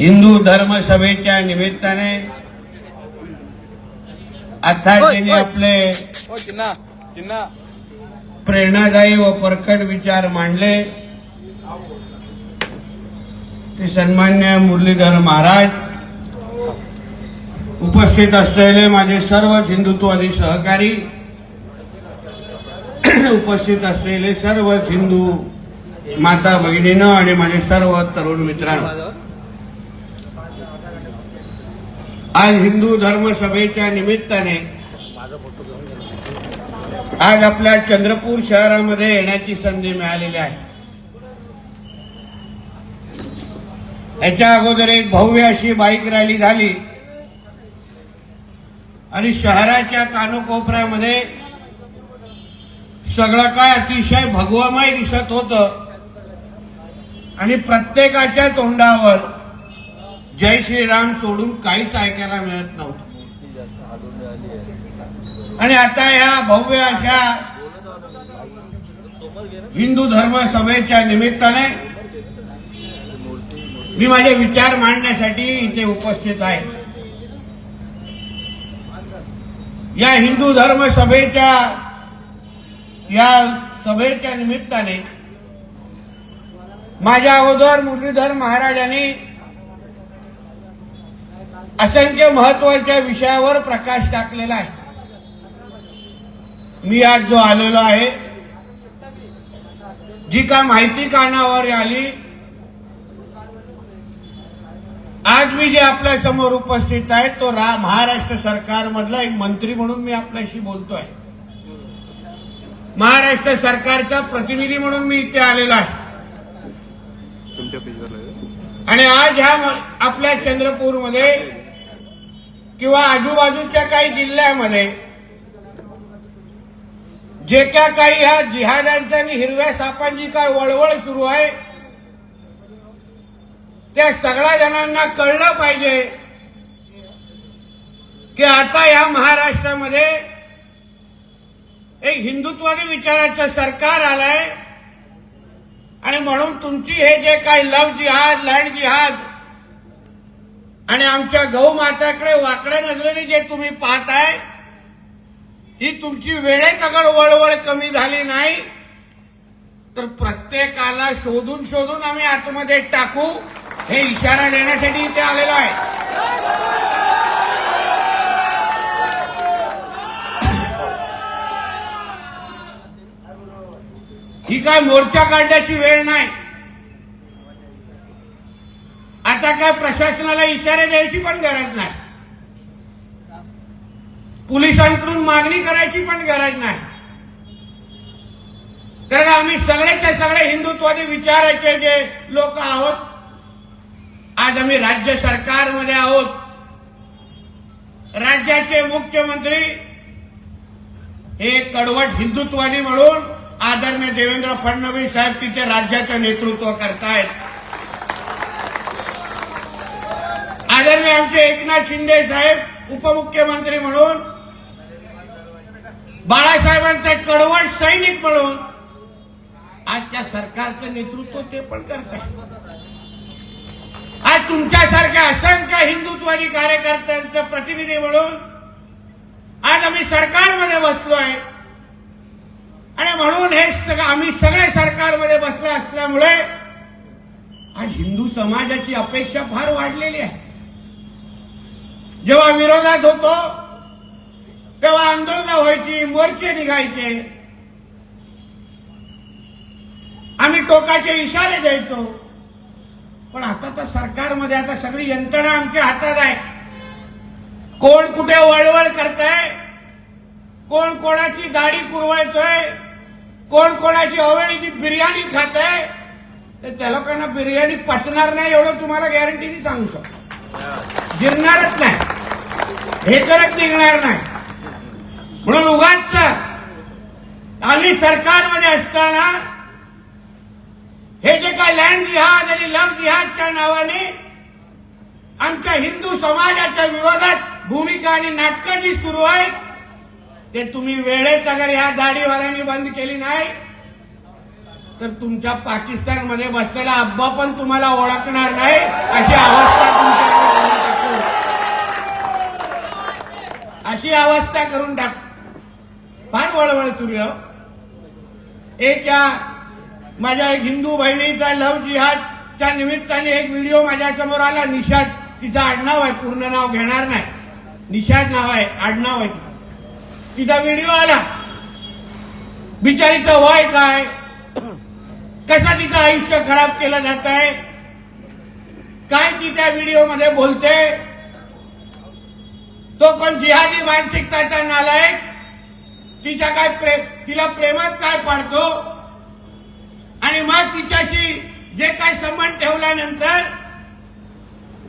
हिंदू धर्म सभेच्या निमित्ताने आता त्यांनी आपले प्रेरणादायी व परखड विचार मांडले ते सन्मान्य मुरलीधर महाराज उपस्थित असलेले माझे सर्व हिंदुत्ववादी सहकारी उपस्थित असलेले सर्व हिंदू माता भगिनीनं आणि माझे सर्व तरुण मित्रांनो आज हिंदू धर्म सभेच्या निमित्ताने आज आपल्या चंद्रपूर शहरामध्ये येण्याची संधी मिळालेली आहे. याच्या अगोदर एक भव्य अशी बाईक रॅली झाली. आणि शहराच्या कानोकोपऱ्यामध्ये सगळं काय अतिशय भगवमय दिसत होतं. आणि प्रत्येकाच्या तोंडावर जय श्रीराम सोडून काहीच ऐकायला मिळत नव्हतं. आणि आता या भव्य अशा हिंदू धर्म सभेच्या निमित्ताने मी माझे विचार मांडण्यासाठी इथे उपस्थित आहे. या हिंदू धर्म सभेच्या या सभेच्या निमित्ताने माझ्या अगोदर मुरलीधर महाराजांनी असंख्य महत्त्वाच्या विषयावर प्रकाश टाकलेला आहे. मी आज जो आलेलो आहे जी का माहिती कानावर आली आज मी जे आपल्यासमोर उपस्थित आहे तो महाराष्ट्र सरकारमधला एक मंत्री म्हणून मी आपल्याशी बोलतोय. महाराष्ट्र सरकारचा प्रतिनिधी म्हणून मी इथे आलेलो आहे. आणि आज ह्या आपल्या चंद्रपूरमध्ये किंवा आजूबाजूच्या काही जिल्ह्यामध्ये जे काय काही ह्या जिहाद्यांच्या आणि हिरव्या सापांची काय वळवळ सुरू आहे त्या सगळ्या जणांना कळलं पाहिजे की आता ह्या महाराष्ट्रामध्ये एक हिंदुत्वादी विचाराचं सरकार आलंय. आणि म्हणून तुमची हे जे काही लव जिहाद लँड जिहाद आणि आमच्या गौ माताकडे वाकड्या नजरेने जे तुम्ही पाहताय ही तुमची वेळेत अगर वळवळ कमी झाली नाही. तर प्रत्येकाला शोधून शोधून आम्ही आतमध्ये टाकू हे इशारा देण्यासाठी इथे आलेलो आहे. ही काय मोर्चा काढण्याची वेळ नाही. आता काय प्रशासनाला इशारे द्यायची पण गरज नाही. पोलिसांकडून मागणी करायची पण गरज नाही. कारण आम्ही सगळ्याच्या सगळे हिंदुत्वादी विचाराचे जे लोक आहोत आज आम्ही राज्य सरकारमध्ये आहोत. राज्याचे मुख्यमंत्री हे कडवट हिंदुत्वादी म्हणून आदरणीय देवेंद्र फडणवीस साहेब तिथे राज्याचं नेतृत्व करतायत. आदरणीय आमचे एकनाथ शिंदे साहेब उपमुख्यमंत्री म्हणून बाळासाहेबांचा कडवट सैनिक म्हणून आजच्या सरकारचं नेतृत्व ते पण करतात आज तुमच्यासारख्या असंख्य हिंदुत्वादी कार्यकर्त्यांचं प्रतिनिधी म्हणून आज आम्ही सरकारमध्ये बसलोय. आणि म्हणून हे आम्ही सगळे सरकारमध्ये बसलं असल्यामुळे आज हिंदू समाजाची अपेक्षा फार वाढलेली आहे. जेव्हा विरोधात होतो तेव्हा आंदोलनं व्हायची मोर्चे निघायचे. आम्ही टोकाचे इशारे द्यायचो. पण आता तर सरकारमध्ये आता सगळी यंत्रणा आमच्या हातात आहे. कोण कुठे वळवळ करताय? कोण कोणाची दाढी कुरवळतोय कोण कोणाची अवेळीची बिर्याणी खात आहे तर त्या लोकांना बिर्याणी पचणार नाही एवढं तुम्हाला गॅरंटीने सांगू शकतो. गिरणारच नाही. हे करत निघणार नाही. म्हणून उगाच आम्ही सरकारमध्ये असताना हे जे काय लँड जिहाद आणि लव जिहादच्या नावाने आमच्या हिंदू समाजाच्या विरोधात भूमिका आणि नाटकं जी सुरू आहेत ते तुम्ही वेळेत अगर ह्या दाढीवाल्यांनी बंद केली नाही तर तुमच्या पाकिस्तानमध्ये बसलेला अब्बा पण तुम्हाला ओळखणार नाही अशी अवस्था तुमच्या करून टाकू. अशी अवस्था करून टाक. फार वळवळ सुरू हो. एक या माझ्या एक हिंदू बहिणीचा लव जिहादच्या निमित्ताने एक व्हिडिओ माझ्यासमोर आला. निषाद तिचं आडनाव आहे पूर्ण नाव घेणार नाही. निषाद नाव आहे आडनाव आहे तिचा. व्हिडिओ आला. बिचारीचं वय काय? कसा तिचं आयुष्य खराब केलं जात आहे काय ती त्या व्हिडिओमध्ये बोलते? तो पण जिहादी मानसिकताचा नालायक तिच्या काय प्रेम तिला प्रेमात काय पाडतो? आणि मग तिच्याशी जे काय संबंध ठेवल्यानंतर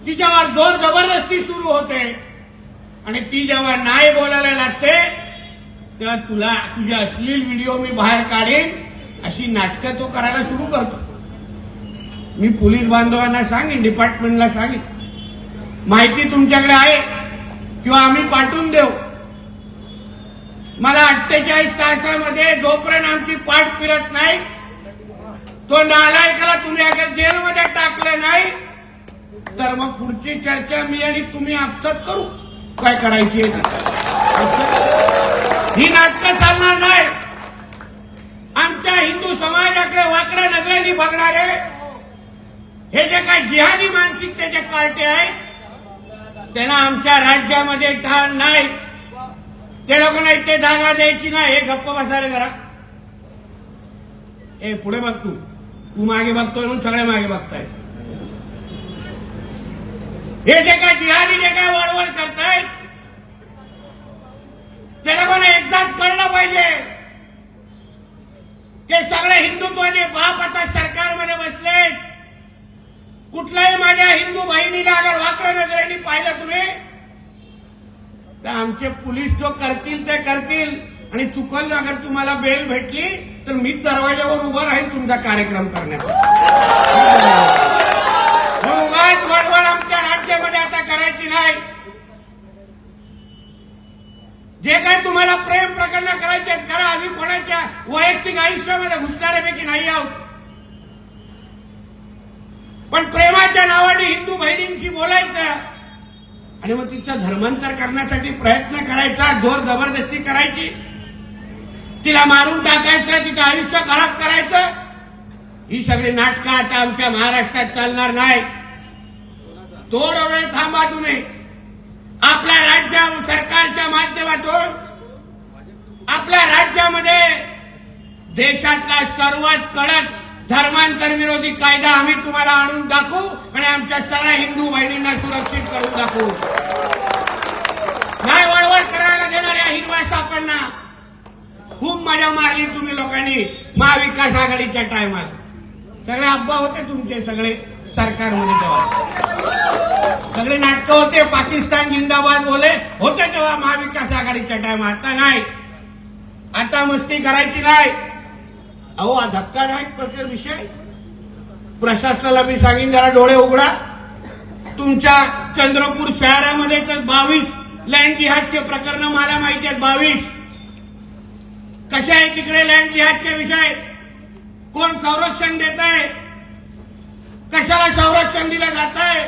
तिच्यावर जोर जबरदस्ती सुरू होते. आणि ती जेव्हा नाही बोलायला लागते तेव्हा तुला तुझे अश्लील व्हिडिओ मी बाहेर काढेन अशी नाटकं तो करायला सुरू करतो. मी पोलीस बांधवांना सांगेन डिपार्टमेंटला सांगेन. माहिती तुमच्याकडे आहे. किंवा आम्ही पाठवून देऊ. मला अठ्ठेचाळीस तासामध्ये जोपर्यंत आमची पाठ फिरत नाही तो नालायकाला तुम्ही अगर जेलमध्ये टाकलं नाही तर मग पुढची चर्चा मी आणि तुम्ही आपसात करू. काय करायची ही नाटकं चालणार नाही. आमच्या हिंदू समाजाकडे वाकड्या नजरेने बघणारे हे जे काय जिहादी मानसिकतेचे कार्टे आहेत त्यांना आमच्या राज्यामध्ये ठाण नाही. ते लोकांना इथे जागा द्यायची ना हे गप्प बसायला जरा. ए पुढे बघ तू. तू मागे बघतोय म्हणून सगळे मागे बघताय. हे जे काय जिहादी जे काय वळवळ करतायत ते लोकांना एकदाच कळलं पाहिजे. ते सगळे हिंदुत्वाने बाप आता सरकारमध्ये बसलेत. कुठल्याही माझ्या हिंदू बहिणीला अगर वाकडं नजरेने पाहिलं तुम्ही तर आमचे पोलीस जो करतील ते करतील. आणि चुकल अगर तुम्हाला बेल भेटली तर मी दरवाजावर उभं राहील तुमचा कार्यक्रम करण्यात. उगाच वळवळ आमच्या राज्यामध्ये आता करायची नाही. जे काय तुम्हाला प्रेम प्रकरण करायचे करा आम्ही कोणाच्या वैयक्तिक आयुष्यामध्ये घुसणाऱ्यापैकी नाही आहोत पण प्रेमाच्या नावाने हिंदू बहिणींशी बोलायचं आणि मग तिचं धर्मांतर करण्यासाठी प्रयत्न करायचा जोर जबरदस्ती करायची. तिला मारून टाकायचं तिचं आयुष्य खराब करायचं. ही सगळी नाटकं आता आमच्या महाराष्ट्रात चालणार नाही. थोडा वेळ थांबा तुम्ही. आपल्या राज्या सरकारच्या माध्यमातून आपल्या राज्यामध्ये देशातला सर्वात कडक धर्मांतर विरोधी कायदा आम्ही तुम्हाला आणून दाखवू आणि आमच्या सगळ्या हिंदू बहिणींना सुरक्षित करून दाखवू. नाही वळवळ करायला देणाऱ्या हिरव्या सापांना खूप मजा मारली तुम्ही लोकांनी महाविकास आघाडीच्या टायमात. सगळे अब्बा होते तुमचे सगळे सरकारमध्ये तेव्हा. सगळे नाटकं होते पाकिस्तान जिंदाबाद बोले होते तेव्हा महाविकास आघाडीच्या टायमात. आता नाही. आता मस्ती करायची नाही. अहो हा धक्कादायक प्रकार विषय. प्रशासनाला मी सांगेन जरा डोळे उघडा. तुमच्या चंद्रपूर शहरामध्ये तर बावीस लँड जिहादचे प्रकरण मला माहिती आहेत बावीस. कसे आहे तिकडे लँड जिहादचे विषय? कोण संरक्षण देत आहे कशाला संरक्षण दिलं जात आहे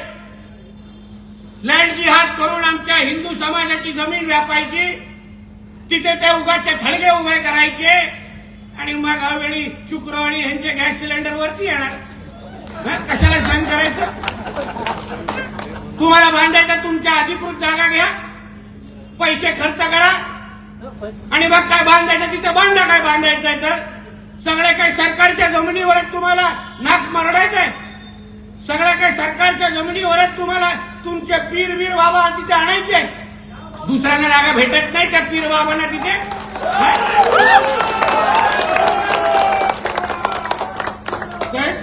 लँड जिहाद करून आमच्या हिंदू समाजाची जमीन व्यापायची तिथे ते उगाचे थडगे उभे करायचे. आणि मग अवेळी शुक्रवारी यांच्या गॅस सिलेंडर वरती येणार. कशाला सहन करायचं? तुम्हाला बांधायचं तुमच्या अधिकृत जागा घ्या. पैसे खर्च करा. आणि मग काय बांधायचं तिथे बांधा काय बांधायचंय तर? सगळे काही सरकारच्या जमिनीवरच तुम्हाला नाक मरडायचंय. सगळ्या काही सरकारच्या जमिनीवरच तुम्हाला तुमचे पीर वीर बाबा तिथे आणायचे दुसऱ्यांना जागा भेटत नाही त्या पीर बाबांना तिथे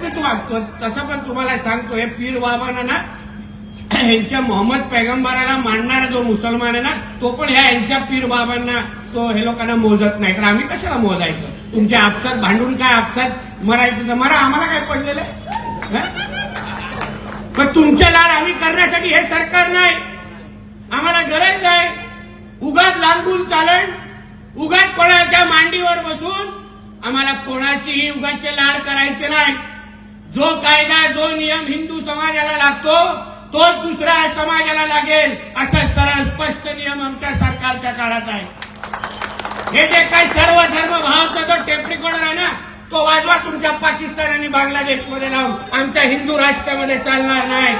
मी तुम्हाला तसं पण तुम्हाला सांगतो हे पीर बाबांना ना यांच्या मोहम्मद पैगंबराला मानणारा जो मुसलमान आहे ना तो पण ह्या यांच्या पीर बाबांना तो हे लोकांना मोजत नाही. तर आम्ही कशाला मोजायचं? तुमच्या आपसात भांडून काय आपसात मरायचं? तर मरा आम्हाला काय पडलेलं आहे? तुमच्या पण तुमचे लाड आम्ही करण्यासाठी हे सरकार नाही. आम्हाला गरज नाही. उगाच लांबून चालन उगाच कोणाच्या मांडीवर बसून आम्हाला कोणाचीही उगाचे लाड करायचे नाही. जो कायदा जो नियम हिंदू समाजाला लागतो तोच दुसऱ्या समाजाला लागेल असा सरळ स्पष्ट नियम आमच्या सरकारच्या काळात आहे. हे जे काही सर्व धर्म भावचा जो टेप आहे ना तो वाजवा तुमच्या पाकिस्तान आणि बांगलादेशमध्ये लावून. आमच्या हिंदू राष्ट्रामध्ये चालणार नाही.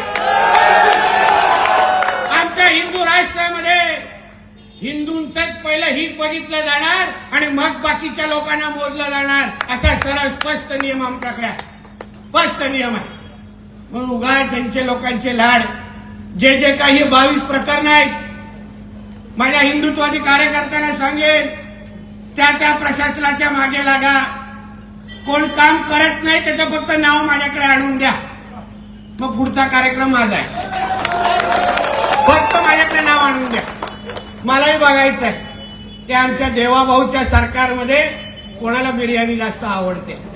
हिंदू राष्ट्रामध्ये हिंदूंचंच पहिलं हित बघितलं जाणार आणि मग बाकीच्या लोकांना मोजलं जाणार. असा सरळ स्पष्ट नियम आमच्याकडे स्पष्ट नियम आहे. म्हणून उगा त्यांचे लोकांचे लाड जे जे काही बावीस प्रकरण आहेत माझ्या हिंदुत्वादी कार्यकर्त्यांना सांगेन त्या त्या प्रशासनाच्या मागे लागा. कोण काम करत नाही त्याचं फक्त नाव माझ्याकडे आणून द्या. मग पुढचा कार्यक्रम माझा आहे. फक्त माझ्याकडे नाव आणून द्या. मलाही बघायचं आहे की आमच्या देवाभाऊच्या सरकारमध्ये कोणाला बिर्याणी जास्त आवडते.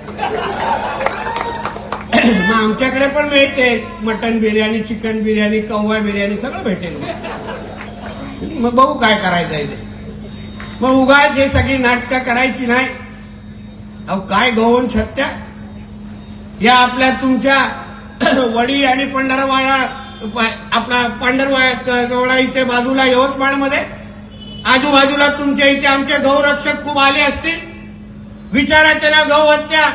मग आमच्याकडे पण मिळते. मटन बिर्याणी चिकन बिर्याणी कव्वा बिर्याणी सगळं भेटेल. मग बघू काय करायचं आहे ते. मग उगाच हे सगळी नाटकं करायची नाही. अहो काय गवून सत्या. या आपल्या तुमच्या वडी आणि पंढरवाडा आपला आपला पांढरवाडा इथे बाजूला यवतमाळमध्ये. आजूबाजूला तुमच्या इथे आमचे गौरक्षक खूप आले असतील. विचारा त्यांना गौ हत्या.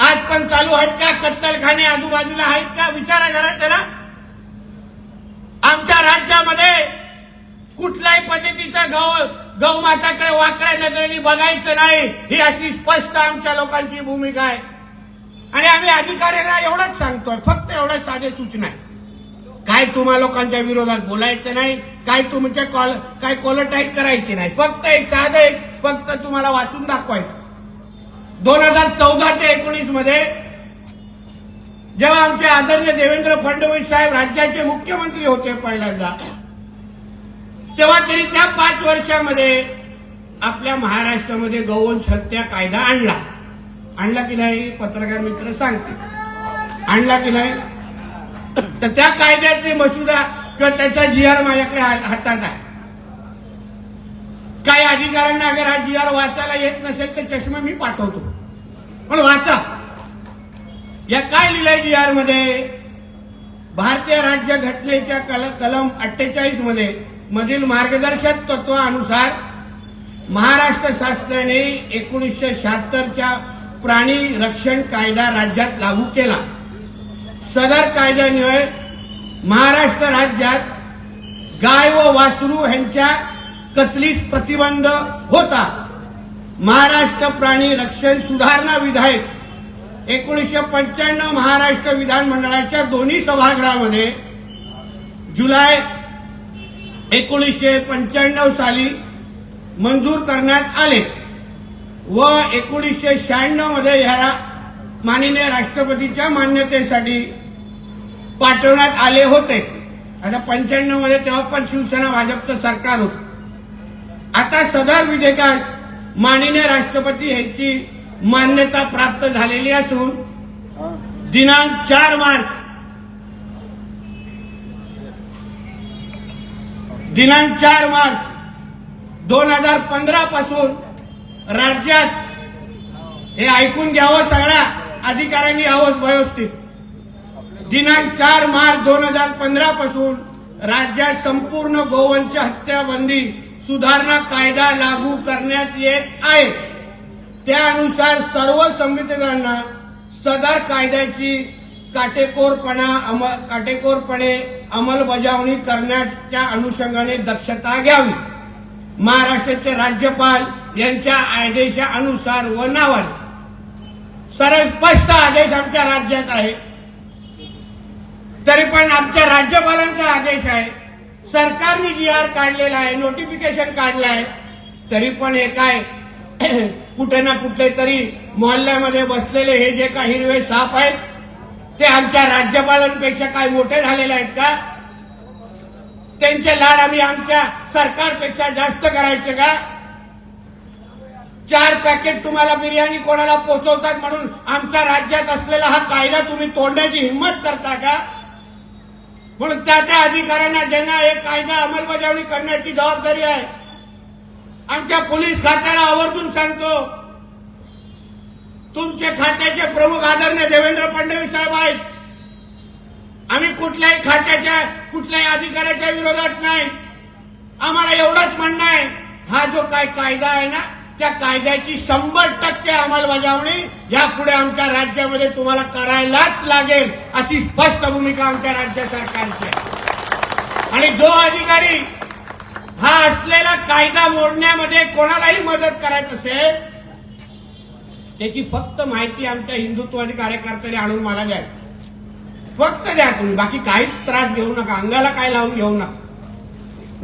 आज पण चालू आहेत का? कत्तलखाने आजूबाजूला आहेत का? विचारा जरा त्याला. आमच्या राज्यामध्ये कुठल्याही पद्धतीचा गौ गौमाताकडे वाकड्या नजरेने बघायचं नाही. ही अशी स्पष्ट आमच्या लोकांची भूमिका आहे. आणि आम्ही अधिकाऱ्यांना एवढंच सांगतोय. फक्त एवढ्या साधे सूचना आहे काय तुम्हा लोकांच्या विरोधात बोलायचं नाही काय तुमच्या कॉल काय कोलटाईट करायची नाही. फक्त एक साधं एक फक्त तुम्हाला वाचून दाखवायचं. दोन हजार चौदा ते एकोणीसमध्ये जेव्हा आमचे आदरणीय देवेंद्र फडणवीस साहेब राज्याचे मुख्यमंत्री होते पहिल्यांदा तेव्हा त्यांनी त्या पाच वर्षामध्ये आपल्या महाराष्ट्रामध्ये गौवंश हत्या कायदा आणला. आणला की नाही पत्रकार मित्र सांगते आणला की नाही तर त्या कायद्याची मसुदा किंवा त्याचा जी आर माझ्याकडे हातात आहे. काही अधिकाऱ्यांना अगर हा जी आर वाचायला येत नसेल तर चष्मा मी पाठवतो. पण वाचा. या काय लिहिलंय जी आरमध्ये? भारतीय राज्य घटनेच्या कल कलम अठ्ठेचाळीसमध्ये मधील मार्गदर्शक तत्वानुसार महाराष्ट्र शासनाने एकोणीसशे शहात्तरच्या प्राणी रक्षण कायदा राज्यात लागू केला. सदर कायद्यान्वये महाराष्ट्र राज्यात गाय व वासरू यांच्या कतलीस प्रतिबंध होता. महाराष्ट्र प्राणी रक्षण सुधारणा विधायक एकोणीसशे पंच्याण्णव महाराष्ट्र विधानमंडळाच्या दोन्ही सभागृहामध्ये जुलै एकोणीसशे पंच्याण्णव साली मंजूर करण्यात आले व एकोणीसशे शहाण्णवमध्ये ह्याला माननीय राष्ट्रपतीच्या मान्यतेसाठी पाठवण्यात आले होते. आता पंच्याण्णवमध्ये तेव्हा पण शिवसेना भाजपचं सरकार होतं. आता सदर विधेयकास माननीय राष्ट्रपती यांची मान्यता प्राप्त झालेली असून दिनांक चार मार्च दिनांक चार मार्च दोन हजार पंधरा पासून राज्यात हे ऐकून घ्यावं सगळ्या अधिकाऱ्यांनी यावं व्यवस्थित. दिनांक चार मार्च दोन हजार पंधरा पासून राज्यात संपूर्ण गोवंश हत्याबंदी सुधारणा कायदा लागू करण्यात येत आहे. त्यानुसार सर्व संविधानांना सदर कायद्याची काटेकोरपणा अमल काटेकोरपणे अंमलबजावणी करण्याच्या अनुषंगाने दक्षता घ्यावी. महाराष्ट्राचे राज्यपाल यांच्या आदेशानुसार व नावाने. सरळ स्पष्ट आदेश आमच्या राज्यात आहे. तरी पण आमच्या राज्यपालांचा आदेश आहे. सरकारने जी आर काढलेला आहे नोटिफिकेशन काढलं आहे. तरी पण हे काय कुठे ना कुठे तरी मोहल्ल्यामध्ये बसलेले हे जे काही हिरवे साप आहेत ते आमच्या राज्यपालांपेक्षा काय मोठे झालेले आहेत का? त्यांचे लाड आम्ही आमच्या सरकारपेक्षा जास्त करायचे का? चार पॅकेट तुम्हाला बिर्याणी कोणाला पोचवतात म्हणून आमच्या राज्यात असलेला हा कायदा तुम्ही तोडण्याची हिंमत करता का? म्हणून त्या त्या अधिकाऱ्यांना ज्यांना हे कायदा अंमलबजावणी करण्याची जबाबदारी आहे. आमच्या पोलीस खात्याला आवर्जून सांगतो तुमचे खात्याचे प्रमुख आदरणीय देवेंद्र फडणवीस साहेब आहेत. आम्ही कुठल्याही खात्याच्या कुठल्याही अधिकाऱ्याच्या विरोधात नाही. आम्हाला एवढंच म्हणणं आहे हा जो काय कायदा आहे ना त्या कायद्याची शंभर टक्के अंमलबजावणी यापुढे आमच्या राज्यामध्ये तुम्हाला करायलाच लागेल अशी स्पष्ट भूमिका आमच्या राज्य सरकारची आहे. आणि जो अधिकारी हा असलेला कायदा मोडण्यामध्ये कोणालाही मदत करायचं असेल त्याची फक्त माहिती आमच्या हिंदुत्वादी कार्यकर्त्यांनी आणून मला द्या. फक्त द्या तुम्ही बाकी काहीच त्रास घेऊ नका अंगाला काय लावून घेऊ नका.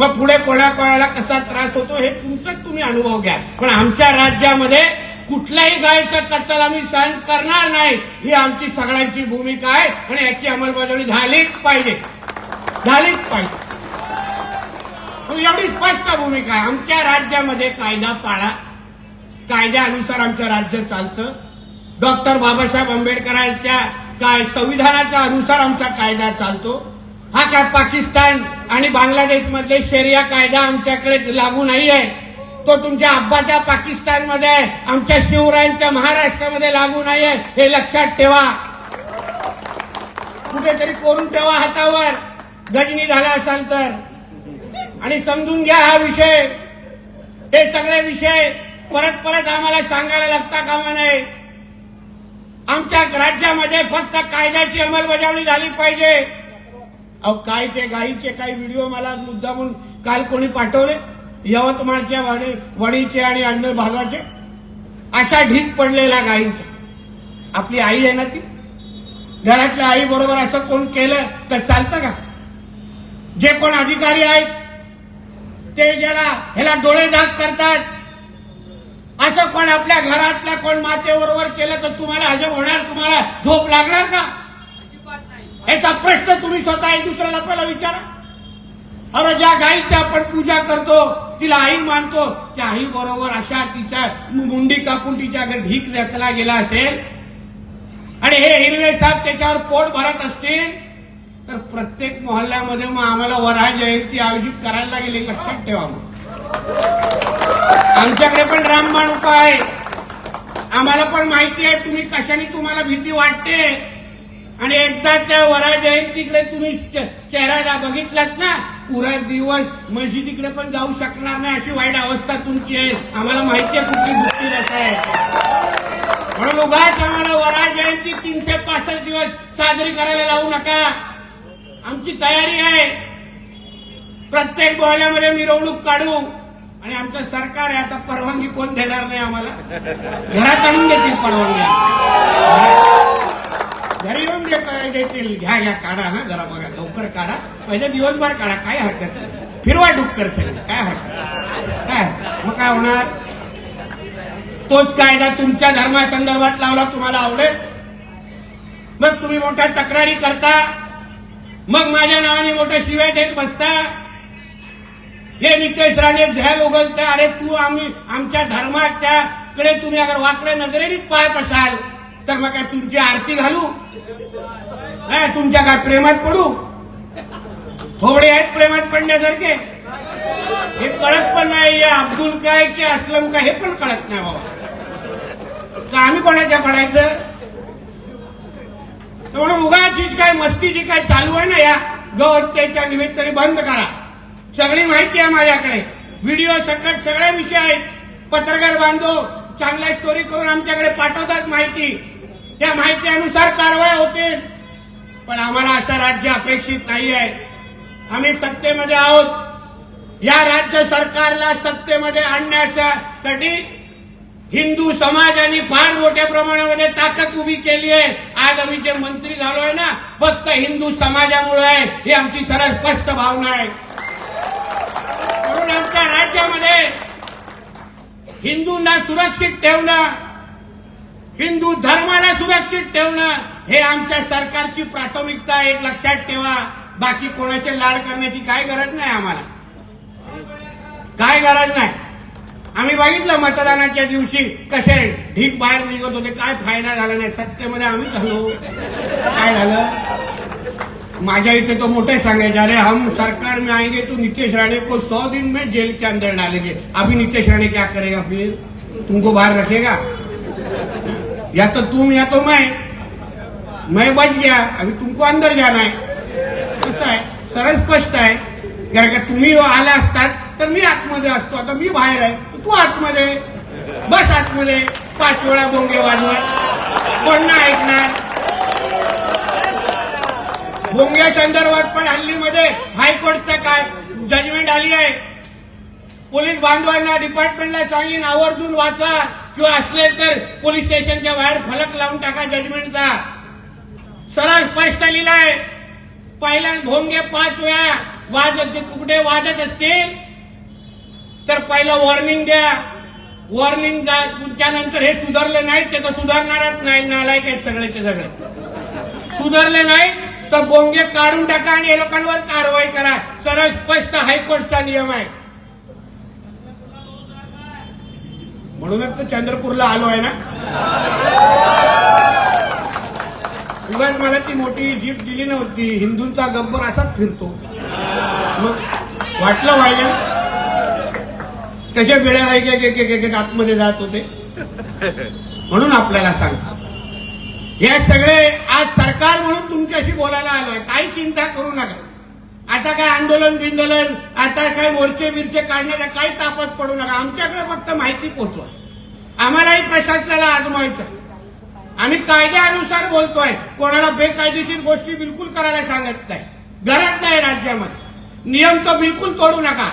मग पुढे कोणा कोणाला कसा त्रास होतो हे तुमचाच तुम्ही अनुभव घ्या. पण आमच्या राज्यामध्ये कुठल्याही गायचा कत्तल आम्ही सहन करणार नाही. ही आमची सगळ्यांची भूमिका आहे आणि याची अंमलबजावणी झालीच पाहिजे. झालीच पाहिजे. एवढी स्पष्ट भूमिका आहे. आमच्या राज्यामध्ये कायदा पाळा. कायद्यानुसार आमचं राज्य चालतं. डॉक्टर बाबासाहेब आंबेडकरांच्या काय संविधानाच्या अनुसार आमचा कायदा चालतो. हा काय पाकिस्तान आणि बांगलादेश शेरिया कायदा आमच्याकडे लागू नाही आहे. तो तुमच्या अब्बाच्या पाकिस्तानमध्ये आहे. आमच्या शिवरायांच्या महाराष्ट्रामध्ये लागू नाही आहे. हे लक्षात ठेवा. कुठेतरी कोरून ठेवा हातावर. गजनी झाला असाल तर. आणि समजून घ्या हा विषय. हे सगळे विषय परत परत आम्हाला सांगायला लागता कामा नये. आमच्या राज्यामध्ये फक्त कायद्याची अंमलबजावणी झाली पाहिजे. अहो काय ते गाईचे काही व्हिडिओ मला मुद्दामून काल कोणी पाठवले? यवतमाळच्या वडी वडीचे आणि अन्य भागाचे? अशा ढीक पडलेल्या गायींच्या आपली आई आहे ना ती? घरातल्या आई बरोबर असं कोण केलं तर चालतं का? जे कोण अधिकारी आहेत ते ज्याला ह्याला डोळे दाग करतात असं कोण आपल्या घरातल्या कोण मातेबरोबर केलं तर तुम्हाला हजम होणार? तुम्हाला झोप लागणार का? याचा प्रश्न तुम्ही स्वतः एक दुसऱ्याला पहिला विचारा. अरे ज्या गाईची आपण पूजा करतो तिला आई मानतो त्या आई बरोबर अशा तिच्या मुंडी कापून तिच्या अगर ढीक रचला गेला असेल? आणि हे हिरवे साहेब त्याच्यावर पोट भरत असतील? तर प्रत्येक मोहल्ल्यामध्ये मग आम्हाला वराह जयंती आयोजित करायला लागेल लक्षात ठेवा मग. आमच्याकडे पण रामबाण उपाय आहे. आम्हाला पण माहिती आहे तुम्ही कशाने तुम्हाला भीती वाटते? आणि एकदा त्या वरा तिकडे तुम्ही चे- चेहरा बघितलात ना पुरा दिवस मशिदीकडे पण जाऊ शकणार नाही अशी वाईट अवस्था तुमची आहे. आम्हाला माहिती आहे कुठली गोष्टी आहे. म्हणून उगाच आम्हाला वरा जयंती तीनशे पासष्ट दिवस साजरी करायला लावू नका. आमची तयारी आहे. प्रत्येक बोहल्यामध्ये मिरवणूक काढू. आणि आमचं सरकार आहे आता परवानगी कोण देणार नाही आम्हाला? घरात आणून देतील परवानगी. घरी येऊन देतील घ्या घ्या काढा हा जरा बघा लवकर काढा. पहिले दिवसभर काढा काय हरकत नाही. फिरवा डुक्कर फिरवा काय हरकत काय हरकत? मग काय होणार? तोच कायदा तुमच्या धर्मासंदर्भात लावला तुम्हाला आवडेल. मग तुम्ही मोठ्या तक्रारी करता. मग माझ्या नावाने मोठ्या शिव्या देत बसता. हे नितेश राणे झॅल उगलते. अरे तू आम्ही आमच्या धर्माच्याकडे तुम्ही अगर वाकड्या नजरेने पाहत असाल तर मग काय तुमची आरती घालू? नाही तुमच्या काय प्रेमात पडू? थोडे आहेत प्रेमात पडण्यासारखे. हे कळत पण नाही अब्दुल काय की असलम काय हे पण कळत नाही बाबा. तर आम्ही कोणाच्या पडायचं? तर म्हणून उगाचीच काय मस्ती जी काय चालू आहे ना या गौहत्येच्या निमित्ताने बंद करा. सगळी माहिती आहे माझ्याकडे. व्हिडिओ सकट सगळ्या विषय आहेत. पत्रकार बांधव चांगल्या स्टोरी करून आमच्याकडे पाठवतात माहिती. त्या माहितीनुसार कारवाई होतील. पण आम्हाला असं राज्य अपेक्षित नाही आहे आम्ही सत्तेमध्ये आहोत. या राज्य सरकारला सत्तेमध्ये आणण्यासाठी हिंदू समाजाने फार मोठ्या प्रमाणामध्ये ताकद उभी केली आहे. आज आम्ही जे मंत्री झालोय ना फक्त हिंदू समाजामुळे आहे. ही आमची सरळ स्पष्ट भावना आहे. म्हणून आमच्या राज्यामध्ये हिंदूंना सुरक्षित ठेवणं हिंदू धर्माला सुरक्षित ठेवणं हे आमच्या सरकारची प्राथमिकता आहे, एक लक्षात ठेवा. बाकी कोणाचे लाड करण्याची काय गरज नाही आम्हाला. काय गरज नाही. आम्ही बघितलं मतदानाच्या दिवशी कसे ढीक बाहेर निघत होते. काय फायदा झाला नाही. सत्तेमध्ये आम्ही झालो. काय झालं? माझ्या इथे तो मोठे सांगायचे अरे हम सरकार में आएंगे तो नीतीश राणे को सौ दिन में जेल के अंदर डालेंगे. अभी नीतीश राणे क्या करेगा फिर? तुमको बाहर रखेगा? या तो तुम या तो मैं. मैं बच गया. अभी तुमको अंदर जाना है. कसं आहे? सरळ स्पष्ट आहे. कारण का तुम्ही हो आला असतात तर मी आतमध्ये असतो. आता मी बाहेर आहे तू आतमध्ये बस आतमध्ये पाच वेळा बोंगे वाजवत कोण ना ऐकणार. बोंग्या संदर्भात पण हल्लीमध्ये हायकोर्टचं काय? जजमेंट आली आहे. पोलीस बांधवांना डिपार्टमेंटला सांगीन आवर्जून वाचा. किंवा असले तर पोलीस स्टेशनच्या बाहेर फलक लावून टाका जजमेंटचा सरळ स्पष्ट लिहिलाय. पहिल्या भोंगे पाच वेळा वाजत कुठे वाजत असतील? तर पहिलं वॉर्निंग द्या. वॉर्निंग त्यानंतर हे सुधारले नाहीत ते तर सुधारणारच नाही नालायक आहेत सगळे ते सगळे. सुधारले नाही तर बोंगे काढून टाका आणि या लोकांवर कारवाई करा. सरळ स्पष्ट हायकोर्टचा नियम आहे. म्हणूनच तर चंद्रपूरला आलो आहे ना. उगाच मला ती मोठी जीप दिली नव्हती. हिंदूंचा गब्बर असाच फिरतो. मग वाटलं पाहिजे कशा वेळेला एक एक एक एक आतमध्ये जात होते. म्हणून आपल्याला सांगतो. हे सगळे आज सरकार म्हणून तुमच्याशी बोलायला आलोय. काही चिंता करू नका. आता काय आंदोलन बिंदोलन आता काय मोर्चे बिरचे काढण्याचा काही तापत पडू नका. आमच्याकडे फक्त माहिती पोचवा. आम्हालाही प्रशासनाला आजमायचं आम्ही कायद्यानुसार बोलतोय. कोणाला बेकायदेशीर गोष्टी बिलकुल करायला सांगत नाही. गरज नाही राज्यामध्ये. नियम तर बिलकुल तोडू नका.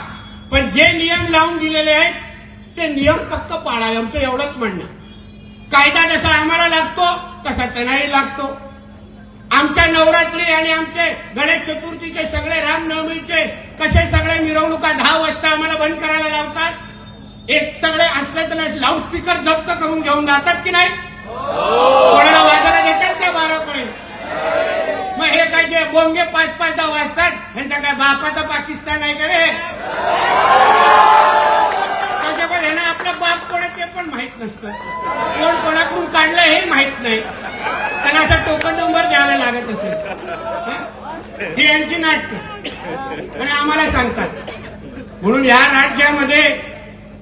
पण जे नियम लावून दिलेले आहेत ते नियम फक्त पाळावे. आमचं एवढंच म्हणणं. कायदा जसा आम्हाला लागतो तसा त्यांनाही लागतो. आमच्या नवरात्री आणि आमचे गणेश चतुर्थीचे सगळे रामनवमीचे कसे सगळे मिरवणुका दहा वाजता आम्हाला बंद करायला लावतात? एक सगळे असले तर लाऊडस्पीकर जप्त करून घेऊन जातात की नाही? कोणाला वाजायला देतात त्या बारापर्यंत मग हे काय जे बोंगे पाच पाच दहा वाजतात यांचा काय बापाचा पाकिस्तान आहे का रे? त्याच्यामध्ये ह्यांना आपला बाप कोणाचे पण माहीत नसतं. कोण कोणाकडून काढलं हे माहीत नाही त्यांना असं टोकन नंबर द्यायला असेल ही यांची नाटक. आणि आम्हाला सांगतात. म्हणून या राज्यामध्ये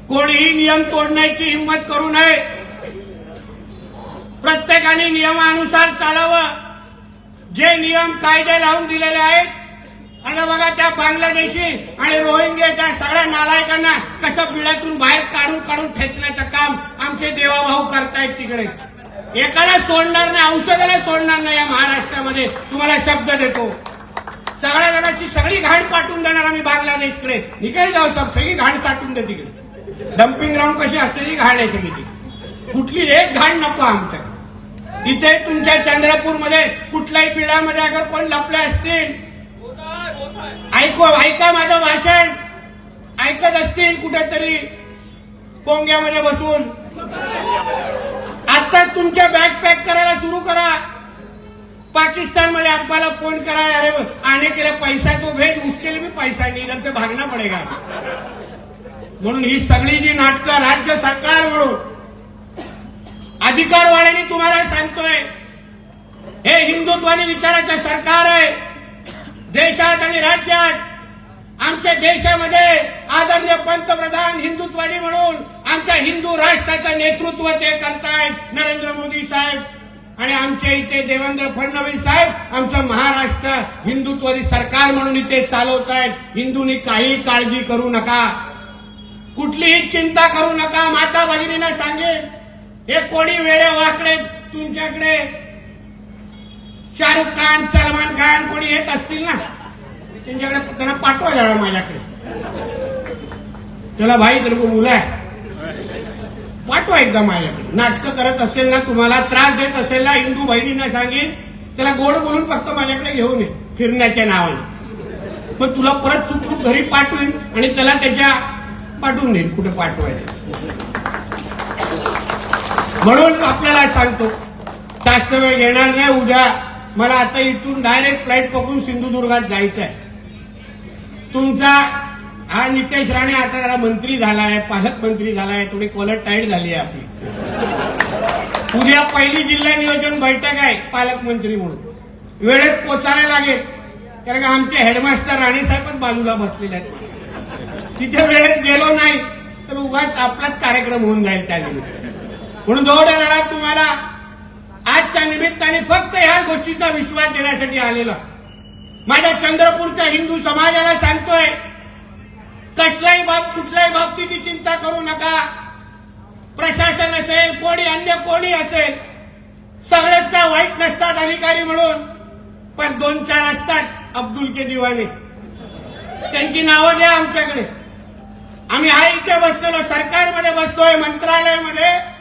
कोणीही नियम तोडण्याची हिंमत करू नये. प्रत्येकाने नियमानुसार चालावं. जे नियम कायदे लावून दिलेले आहेत. आणि बघा त्या बांगलादेशी आणि रोहिंग्याच्या सगळ्या नालायकांना कसं बिळातून बाहेर काढून काढून फेकण्याचं काम आमचे देवाभाऊ करतायत तिकडे. एकाला सोडणार नाही औषधाला सोडणार नाही या महाराष्ट्रामध्ये. तुम्हाला शब्द देतो. सगळ्या जणांची सगळी घाण पाठवून देणार आम्ही बांगलादेशकडे. निघेल जाऊ सब सगळी घाण पाठवून दे तिकडे. डम्पिंग ग्राउंड कशी असते ती घाण आहे सगळी ती. कुठली एक घाण नको आमच्या इथे तुमच्या चंद्रपूरमध्ये कुठल्याही पिढ्यामध्ये अगर कोण लपले असतील. ऐकू ऐका माझं भाषण. ऐकत असतील कुठेतरी. पोंग्यामध्ये बसून. आता तुमच्या बॅग पॅक करायला सुरू करा. पाकिस्तानमध्ये आपल्याला फोन करा. अरे आने केला पैसा तो भेज उसके लिए भी पैसा नाही इधर भागना पडेगा. म्हणून ही सगळी जी नाटकं राज्य सरकार म्हणून अधिकारवाड्यांनी तुम्हाला सांगतोय. हे हिंदुत्वाने विचाराचं सरकार आहे. देशात आणि राज्यात आमच्या देशामध्ये आदरणीय पंतप्रधान हिंदुत्वादी म्हणून आमच्या हिंदू राष्ट्राचं नेतृत्व ते करतायत नरेंद्र मोदी साहेब. आणि आमच्या इथे देवेंद्र फडणवीस साहेब आमचं महाराष्ट्र हिंदुत्वादी सरकार म्हणून इथे चालवत आहेत हिंदूंनी काही काळजी करू नका. कुठलीही चिंता करू नका माता भगिनींना सांगेल हे कोणी वेळे वाकडे तुमच्याकडे शाहरुख खान सलमान खान कोणी येत असतील ना? त्यांच्याकडे त्यांना पाठवा जरा माझ्याकडे. त्याला भाई तेरे मुलं आहे पाठवा एकदा माझ्याकडे. नाटकं करत असेल ना तुम्हाला त्रास देत असेल ना हिंदू बहिणींना सांगेन त्याला गोड बोलून फक्त माझ्याकडे घेऊन ये फिरण्याच्या नावाने. मग तुला परत सुखरूप घरी पाठवीन आणि त्याला त्याच्या पाठवून देईन कुठे पाठवायला म्हणून आपल्याला सांगतो जास्त वेळ घेणार नाही उद्या मला आता इथून डायरेक्ट फ्लाईट पकडून सिंधुदुर्गात जायचं आहे तुमचा हा नितेश राणे आता जरा मंत्री झालाय पालकमंत्री झालाय थोडी कॉलर टाईट झाली आहे आपली. उद्या पहिली जिल्हा नियोजन बैठक आहे पालकमंत्री म्हणून. वेळेत पोचायला लागेल कारण का आमचे हेडमास्टर राणे साहेबच बाजूला बसलेले आहेत. तिथे वेळेत गेलो नाही तर उगाच आपलाच कार्यक्रम होऊन जाईल त्या निमित्त. म्हणून जोड येणारा तुम्हाला. निमित्ताने फक्त ह्या गोष्टीचा विश्वास देण्यासाठी आलेला आहे. माझ्या चंद्रपूरच्या हिंदू समाजाला सांगतोय कसलाही बाब कुठल्याही बाबतीची चिंता करू नका. प्रशासन असेल कोणी अन्य कोणी असेल सगळेच काय वाईट नसतात अधिकारी म्हणून. पण दोन चार असतात अब्दुल के दिवाने त्यांची नावं द्या आमच्याकडे. आम्ही हा इथे बसलेलो सरकारमध्ये बसतोय मंत्रालयामध्ये.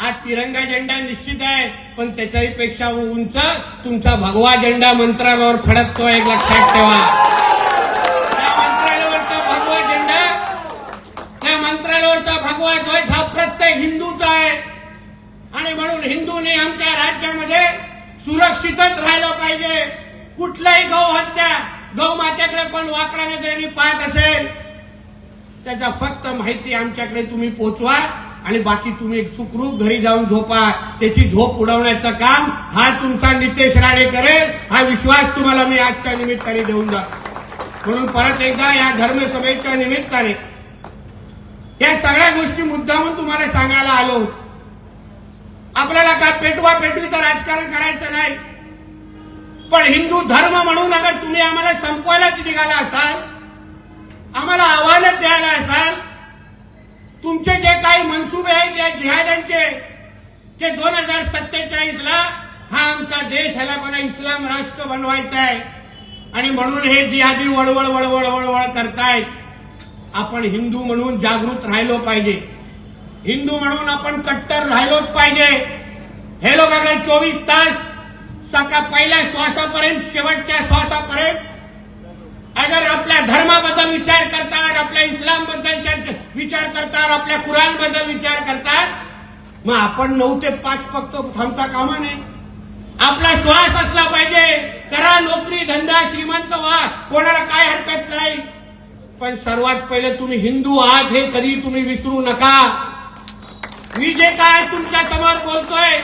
आज तिरंगा झेंडा निश्चित आहे पण त्याच्याही पेक्षा उंच तुमचा भगवा झेंडा मंत्रालयावर फडकतो एक लक्षात ठेवा. त्या मंत्रालयावरचा भगवा झेंडा त्या मंत्रालयावरचा भगवा ध्वज हा प्रत्येक हिंदूचा आहे. आणि म्हणून हिंदूने आमच्या राज्यामध्ये सुरक्षितच राहिलं पाहिजे. कुठलाही गौ हत्या गौ मात्याकडे पण वाकडा नजरेने पाहत असेल त्याचा फक्त माहिती आमच्याकडे तुम्ही पोचवा. आणि बाकी तुम्ही सुखरूप घरी जाऊन झोपा. त्याची झोप उडवण्याचं काम हा तुमचा नितेश राणे करेल. हा विश्वास तुम्हाला मी आजच्या निमित्ताने देऊन जातो. म्हणून परत एकदा या धर्मसभेच्या निमित्ताने या सगळ्या गोष्टी मुद्दामून तुम्हाला सांगायला आलो. आपल्याला काय पेटवा पेटवीचं राजकारण करायचं नाही. पण हिंदू धर्म म्हणून अगर तुम्ही आम्हाला संपवायला निघाला असाल आम्हाला आव्हानच द्यायला असाल तुमचे जे काही मनसुबे आहेत या जिहाद्यांचे ते दोन हजार सत्तेचाळीसला हा आमचा देश ह्याला मला इस्लाम राष्ट्र बनवायचा आहे. आणि म्हणून हे जिहादी वळवळ वळवळ वळवळ करतायत. आपण हिंदू म्हणून जागृत राहिलो पाहिजे. हिंदू म्हणून आपण कट्टर राहिलोच पाहिजे. हे लोक अगर चोवीस तास सका पहिल्या श्वासापर्यंत शेवटच्या श्वासापर्यंत अगर आपल्या धर्माबद्दल विचार करतात आपल्या इस्लामबद्दलच्या चर्च- विचार करतात आपल्या कुराणबद्दल विचार करतात मग आपण नऊ ते पाच फक्त थांबता कामा नये. आपला श्वास असला पाहिजे. करा नोकरी धंदा श्रीमंत व्हा. कोणाला काय हरकत नाही. पण सर्वात पहिले तुम्ही हिंदू आहात हे कधी तुम्ही विसरू नका. मी जे काय तुमच्यासमोर बोलतोय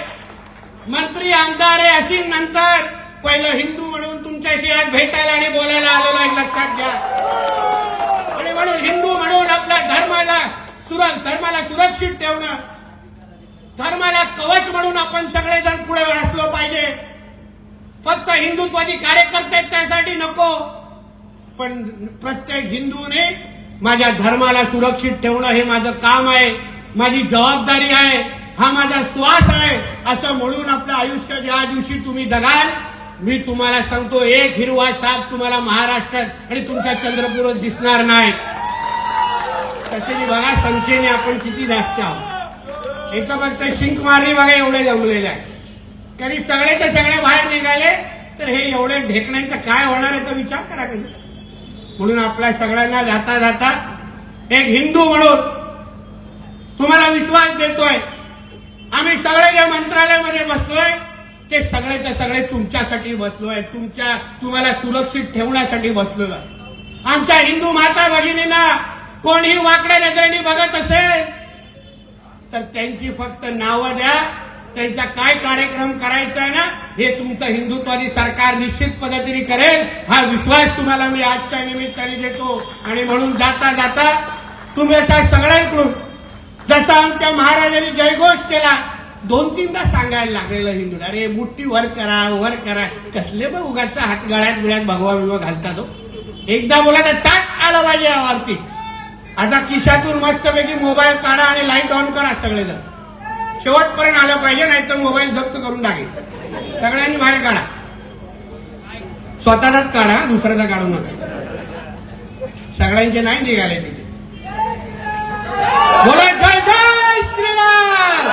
मंत्री आमदार हे असीम नंतर पहिलं हिंदू म्हणून तुमच्याशी आज भेटायला आणि बोलायला आलेलो आहे लक्षात घ्या. आणि म्हणून हिंदू म्हणून आपल्या धर्माला सुर धर्माला सुरक्षित ठेवणं. धर्माला कवच म्हणून आपण सगळेजण पुढे असलो पाहिजे. फक्त हिंदुत्वादी कार्यकर्ते त्यासाठी नको. पण प्रत्येक हिंदूने माझ्या धर्माला सुरक्षित ठेवणं हे माझं काम आहे. माझी जबाबदारी आहे. हा माझा श्वास आहे. असं म्हणून आपलं आयुष्य ज्या दिवशी तुम्ही जगाल मी तुम्हाला सांगतो एक हिरवा साप तुम्हाला महाराष्ट्रात आणि तुमच्या चंद्रपूरच दिसणार नाही. तसेही बघा संख्येने आपण किती जास्त आहोत. एक फक्त शिंक मारली बघा एवढे जमलेले आहे. कधी सगळ्याच्या सगळ्या बाहेर निघाले तर हे एवढे ढेकण्यांचं काय होणार याचा विचार करा कधी. म्हणून आपल्या सगळ्यांना जाता जाता एक हिंदू म्हणून तुम्हाला विश्वास देतोय. आम्ही सगळे ज्या मंत्रालयामध्ये बसलोय ते सगळेच्या सगळे तुमच्यासाठी बसलोय तुमच्या तुम्हाला सुरक्षित ठेवण्यासाठी बसलोय आमच्या हिंदू माता भगिनींना कोणी वाकड्या नजरेने बघत असेल तर त्यांची फक्त नावं द्या. त्यांचा काय कार्यक्रम करायचा आहे ना हे तुमचं हिंदुत्वादी सरकार निश्चित पद्धतीने करेल. हा विश्वास तुम्हाला मी आजच्या निमित्ताने देतो. आणि म्हणून जाता जाता तुम्ही आता सगळ्यांकडून जसं आमच्या महाराजांनी जयघोष केला दोन तीनदा सांगायला लागलेलं हिंदू अरे मुठ्ठी वर करा वर करा. कसले पण उगाचा हात गळ्यात बिळ्यात भगवा विवा घालतात तो एकदा बोला तर ताट आलं पाहिजे यावरती आता खिशातून मस्तपैकी मोबाईल काढा आणि लाइट ऑन करा सगळेजण. शेवटपर्यंत आलं पाहिजे नाही तर मोबाईल जप्त करून टाकेल सगळ्यांनी बाहेर काढा. स्वतःचाच काढा दुसऱ्याचा काढू नका. सगळ्यांचे नाही निघाले तिथे. बोला जय जय श्रीराम!